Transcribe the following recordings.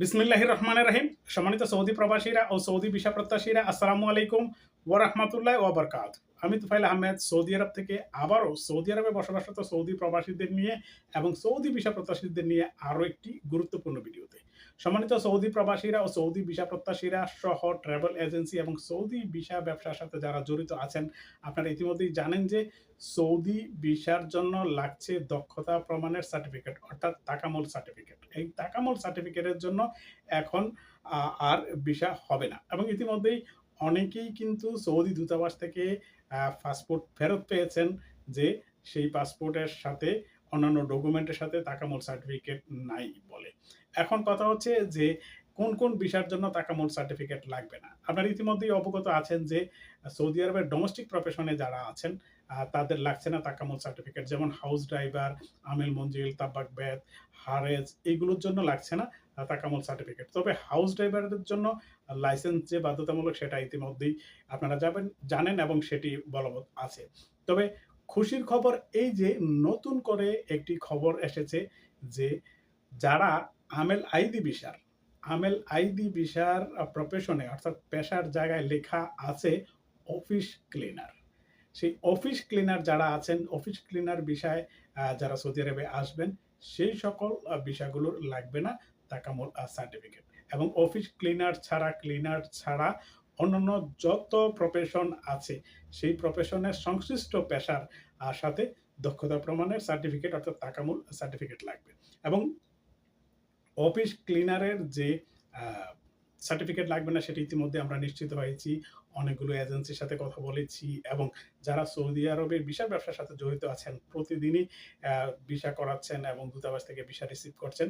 বিসমিল্লাহ রহমান রহিম সম্মানিত সৌদি প্রবাসীরা ও সৌদি বিশা প্রত্যাশীরা, আসসালামু আলাইকুম ও রহমতুল্লাহ ওয়া বারকাত আমি তুফাইল আহমেদ, সৌদি আরব থেকে আবারও সৌদি আরবে বসবাসরত সৌদি প্রবাসীদের নিয়ে এবং সৌদি বিশা প্রত্যাশীদের নিয়ে আরও একটি গুরুত্বপূর্ণ ভিডিওতে। সম্মানিত সৌদি প্রবাসীরা ও সৌদি ভিসা প্রত্যাশীরা সহ ট্রাভেল এজেন্সি এবং সৌদি ভিসা ব্যবসার সাথে যারা জড়িত আছেন, আপনারা ইতিমধ্যেই জানেন যে সৌদি ভিসার জন্য লাগছে দক্ষতা প্রমাণের সার্টিফিকেট অর্থাৎ তাকামল সার্টিফিকেট এই তাকামল সার্টিফিকেটের জন্য এখন আর ভিসা হবে না। এবং ইতিমধ্যেই অনেকেই কিন্তু সৌদি দূতাবাস থেকে পাসপোর্ট ফেরত পেয়েছেন যে সেই পাসপোর্টের সাথে অন্যান্য ডকুমেন্টের সাথে তাকামল সার্টিফিকেট নাই বলে। এখন কথা হচ্ছে যে কোন কোন বিষয়ের জন্য তাকামল সার্টিফিকেট লাগবে না। আপনারা ইতিমধ্যেই অবগত আছেন যে সৌদি আরবের ডোমেস্টিক প্রফেশনে যারা আছেন তাদের লাগছে না তাকামল সার্টিফিকেট যেমন হাউস ড্রাইভার আমিল মঞ্জিল, তাব্বাক বেদ, হারেজ, এইগুলোর জন্য লাগছে না তাকামল সার্টিফিকেট তবে হাউস ড্রাইভারদের জন্য লাইসেন্স যে বাধ্যতামূলক সেটা ইতিমধ্যেই আপনারা যাবেন, জানেন এবং সেটি বলবৎ আছে। তবে খুশির খবর এই যে নতুন করে একটি খবর এসেছে যে যারা আমেল আইদি বিশার আমেল আইদি বিশার প্রফেশনে অর্থাৎ পেশার জায়গায় লেখা আছে অফিস ক্লিনার সেই অফিস ক্লিনার যারা আছেন অফিস ক্লিনার বিষয়ে যারা সৌদি আরবে আসবেন, সেই সকল বিষয়গুলোর লাগবে না তাকামুল সার্টিফিকেট এবং অফিস ক্লিনার ছাড়া ক্লিনার ছাড়া অন্যান্য যত প্রফেশন আছে, সেই প্রফেশনের সংশ্লিষ্ট পেশার সাথে দক্ষতা প্রমাণের সার্টিফিকেট অর্থাৎ তাকামুল সার্টিফিকেট লাগবে। এবং অফিস ক্লিনারের যে সার্টিফিকেট লাগবে না সেটা ইতিমধ্যে আমরা নিশ্চিত হয়েছি। অনেকগুলো এজেন্সির সাথে কথা বলেছি এবং যারা সৌদি আরবের বিশাল ব্যবসার সাথে জড়িত আছেন, প্রতিদিনই ভিসা করাচ্ছেন এবং দূতাবাস থেকে ভিসা রিসিভ করছেন।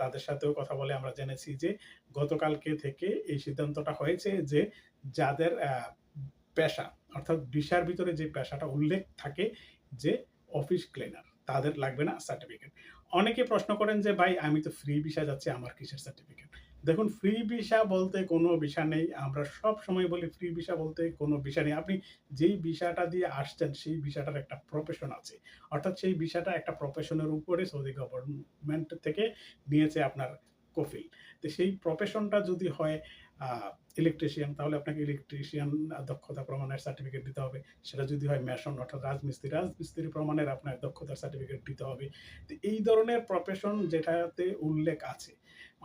তাদের সাথেও কথা বলে আমরা জেনেছি যে, গতকালকে থেকে এই সিদ্ধান্তটা হয়েছে যে, যাদের পেশা, অর্থাৎ ভিসার ভিতরে যে পেশাটা উল্লেখ থাকে যে, অফিস ক্লিনার, তাদের লাগবে না সার্টিফিকেট অনেকে প্রশ্ন করেন যে, ভাই, আমি তো ফ্রি ভিসা যাচ্ছি, আমার কিসের সার্টিফিকেট দেখুন ফ্রি ভিসা বলতে কোনো ভিসা নেই। আমরা সব সময় বলি ফ্রি ভিসা বলতে কোনো ভিসা নেই। আপনি যেই ভিসাটা দিয়ে আসছেন, সেই ভিসাটার একটা প্রফেশন আছে। অর্থাৎ সেই ভিসাটা একটা প্রফেশনের উপরে সৌদি গভর্নমেন্ট থেকে নিয়েছে আপনার কফিল তো সেই প্রফেশনটা যদি হয় ইলেকট্রিশিয়ান তাহলে আপনাকে ইলেকট্রিশিয়ান দক্ষতা প্রমাণের সার্টিফিকেট দিতে হবে। সেটা যদি হয় মেশন অর্থাৎ রাজমিস্ত্রি রাজমিস্ত্রি প্রমাণের আপনার দক্ষতার সার্টিফিকেট দিতে হবে। তো এই ধরনের প্রফেশন যেটাতে উল্লেখ আছে,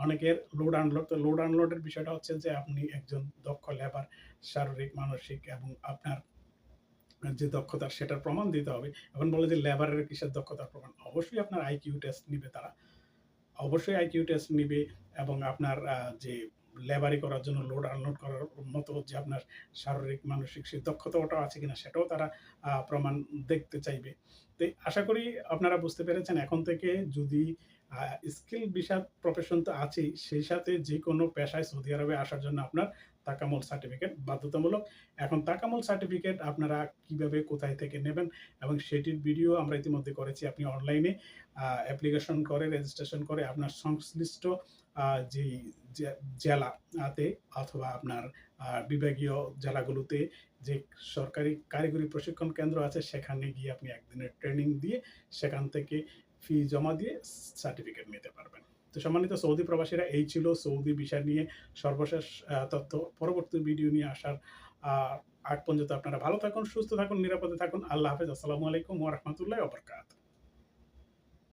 অনেকের লোড আনলোড তো লোড আনলোডের বিষয়টা হচ্ছে যে আপনি একজন দক্ষ লেবার শারীরিক, মানসিক এবং আপনার যে দক্ষতার সেটার প্রমাণ দিতে হবে। এখন বলে যে লেবারের কিসের দক্ষতার প্রমাণ? অবশ্যই আপনার আইকিউ টেস্ট নিবে তারা। অবশ্যই আইকিউ টেস্ট নিবে এবং আপনার যে লেবারি করার জন্য লোড আনলোড করার মতো যে আপনার শারীরিক, মানসিক সেই দক্ষতাটাও আছে কিনা সেটাও তারা প্রমাণ দেখতে চাইবে। তো আশা করি আপনারা বুঝতে পেরেছেন। এখন থেকে যদি স্কিল বিষয় প্রফেশন তো আছেই, সেই সাথে যে কোনো পেশায় সৌদি আরবে আসার জন্য আপনার তাকামল সার্টিফিকেট বাধ্যতামূলক। এখন তাকামল সার্টিফিকেট আপনারা কীভাবে, কোথায় থেকে নেবেন এবং সেটির ভিডিও আমরা ইতিমধ্যে করেছি। আপনি অনলাইনে অ্যাপ্লিকেশন করে রেজিস্ট্রেশন করে আপনার সংশ্লিষ্ট যে জেলাতে অথবা আপনার বিভাগীয় জেলাগুলোতে যে সরকারি কারিগরি প্রশিক্ষণ কেন্দ্র আছে, সেখানে গিয়ে আপনি একদিনের ট্রেনিং দিয়ে সেখান থেকে ফি জমা দিয়ে সার্টিফিকেট নিতে পারবেন। তো সম্মানিত সৌদি প্রবাসীরা, এই ছিল সৌদি বিষয় নিয়ে সর্বশেষ তথ্য। পরবর্তী ভিডিও নিয়ে আসার আট পর্যন্ত আপনারা ভালো থাকুন, সুস্থ থাকুন, নিরাপদে থাকুন। আল্লাহ হাফেজ। আসসালামু আলাইকুম ওরহমতুল্লাহ বারাকাতুহু।